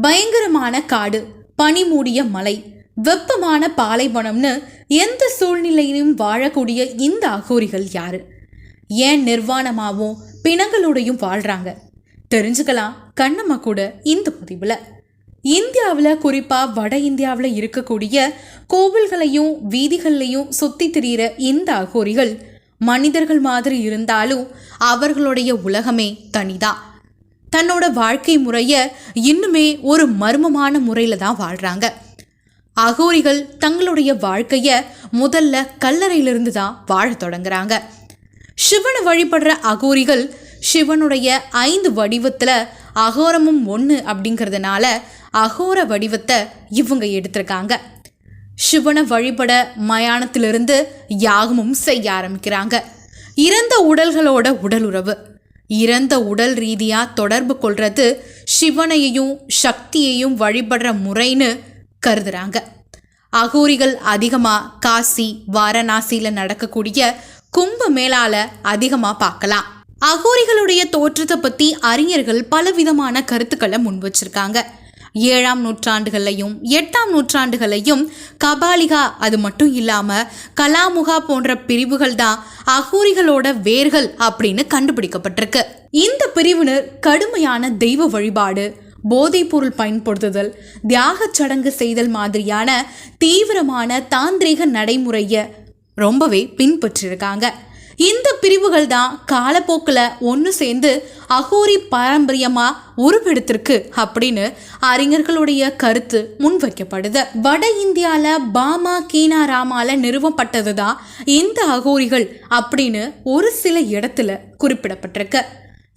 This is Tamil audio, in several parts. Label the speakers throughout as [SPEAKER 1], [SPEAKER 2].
[SPEAKER 1] பயங்கரமான காடு பனி மூடிய மலை வெப்பமான பாலைவனம்னு எந்த சூழ்நிலையிலும் வாழக்கூடிய இந்த அகோரிகள் யாரு? ஏன் நிர்வாணமாகவும் பிணங்களோடையும் வாழ்றாங்க? தெரிஞ்சுக்கலாம் கண்ணம்மா கூட இந்த பதிவில். இந்தியாவில் குறிப்பாக வட இந்தியாவில் இருக்கக்கூடிய கோவில்களையும் வீதிகள்லையும் சுற்றி திரியிற இந்த அகோரிகள் மனிதர்கள் மாதிரி இருந்தாலும் அவர்களுடைய உலகமே தனிதான். தன்னோட வாழ்க்கை முறையை இன்னுமே ஒரு மர்மமான முறையில் தான் வாழ்கிறாங்க அகோரிகள் தங்களுடைய வாழ்க்கையை முதல்ல கல்லறையிலிருந்து தான் வாழத் தொடங்குறாங்க. சிவனை வழிபடுற அகோரிகள் சிவனுடைய ஐந்து வடிவத்தில் அகோரமும் ஒன்று அப்படிங்கிறதுனால அகோர வடிவத்தை இவங்க எடுத்திருக்காங்க. சிவனை வழிபட மயானத்திலிருந்து யாகமும் செய்ய ஆரம்பிக்கிறாங்க. இறந்த உடல்களோட உடலுறவு. இறந்த உடல் ரீதியா தொடர்பு கொள்றது சிவனையையும் சக்தியையும் வழிபடுற முறைன்னு கருதுறாங்க. அகோரிகள் அதிகமாக காசி வாரணாசியில் நடக்கக்கூடிய கும்ப மேளால அதிகமாக பார்க்கலாம். அகோரிகளுடைய தோற்றத்தை பற்றி அறிஞர்கள் பலவிதமான கருத்துக்களை முன் வச்சிருக்காங்க. ஏழாம் நூற்றாண்டுகளையும் எட்டாம் நூற்றாண்டுகளையும் கபாலிகா அது மட்டும் இல்லாமல் கலாமுகா போன்ற பிரிவுகள் தான் அகூரிகளோட வேர்கள் அப்படின்னு கண்டுபிடிக்கப்பட்டிருக்கு. இந்த பிரிவினர் கடுமையான தெய்வ வழிபாடு போதைப்பொருள் பயன்படுத்துதல் தியாகச் சடங்கு செய்தல் மாதிரியான தீவிரமான தாந்திரிக நடைமுறையை ரொம்பவே பின்பற்றிருக்காங்க. இந்த பிரிவுகள் தான் காலப்போக்கில் ஒன்று சேர்ந்து அகோரி பாரம்பரியமாக உருவெடுத்திருக்கு அப்படின்னு அறிஞர்களுடைய கருத்து முன்வைக்கப்படுது. வட இந்தியாவில் பாமா கீனா ராமால நிறுவப்பட்டது தான் இந்த அகோரிகள் அப்படின்னு ஒரு சில இடத்துல குறிப்பிடப்பட்டிருக்கு.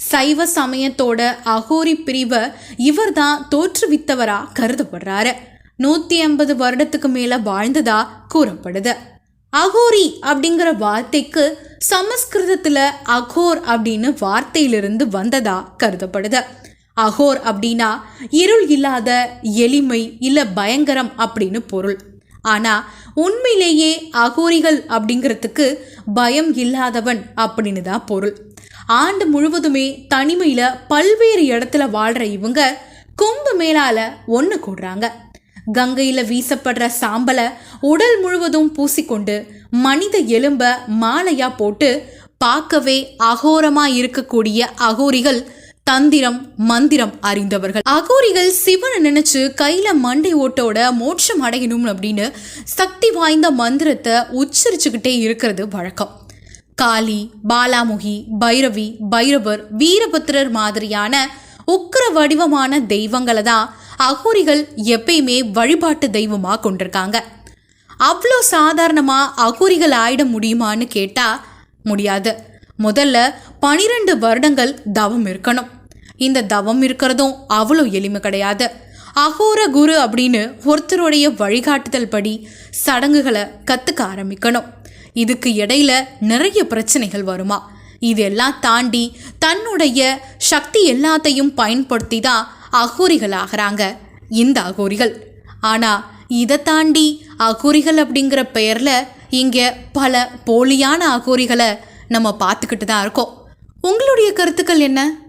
[SPEAKER 1] சைவ சமயத்தோட அகோரி பிரிவை இவர் தான் தோற்றுவித்தவராக கருதப்படுறாரு. நூற்றி ஐம்பது வருடத்துக்கு மேலே வாழ்ந்ததா கூறப்படுது. அகோரி அப்படிங்கிற வார்த்தைக்கு சமஸ்கிருதத்தில் அகோர் அப்படின்னு வார்த்தையிலிருந்து வந்ததா கருதப்படுது. அகோர் அப்படின்னா இருள் இல்லாத எளிமை இல்லை பயங்கரம் அப்படின்னு பொருள். ஆனால் உண்மையிலேயே அகோரிகள் அப்படிங்கிறதுக்கு பயம் இல்லாதவன் அப்படின்னு தான் பொருள். ஆண்டு முழுவதுமே தனிமையில் பல்வேறு இடத்துல வாழ்கிற இவங்க கும்பு மேலால ஒன்று கூடுறாங்க. கங்கையில் வீசப்படுற சாம்பலை உடல் முழுவதும் பூசிக்கொண்டு மனித எலும்ப மாலையா போட்டு பார்க்கவே அகோரமா இருக்கக்கூடிய அகோரிகள் தந்திரம் மந்திரம் அறிந்தவர்கள். அகோரிகள் சிவனை நினைச்சு கையில மண்டை ஓட்டோட மோட்சம் அடையணும் அப்படின்னு சக்தி வாய்ந்த மந்திரத்தை உச்சரிச்சுக்கிட்டே இருக்கிறது வழக்கம். காளி பாலாமுகி பைரவி பைரவர் வீரபத்திரர் மாதிரியான உக்கிர வடிவமான தெய்வங்களை தான் அகோரிகள் எப்பயுமே வழிபாட்டு தெய்வமாக கொண்டிருக்காங்க. அவ்வளோ சாதாரணமாக அகோரிகள் ஆயிட முடியுமான்னு கேட்டால் முடியாது. முதல்ல பனிரெண்டு வருடங்கள் தவம் இருக்கணும். இந்த தவம் இருக்கிறதும் அவ்வளோ எளிமை கிடையாது. அகோர குரு அப்படின்னு ஒருத்தருடைய வழிகாட்டுதல் படி சடங்குகளை கற்றுக்க ஆரம்பிக்கணும். இதுக்கு இடையில நிறைய பிரச்சனைகள் வருமா? இதெல்லாம் தாண்டி தன்னுடைய சக்தி எல்லாத்தையும் பயன்படுத்தி தான் அகோரிகள் ஆகிறாங்க. இந்த அகோரிகள். ஆனால் இதை தாண்டி அகோரிகள் அப்படிங்கிற பெயரில் இங்கே பல போலியான அகோரிகளை நம்ம பார்த்துக்கிட்டு தான் இருக்கோம். உங்களுடைய கருத்துக்கள் என்ன?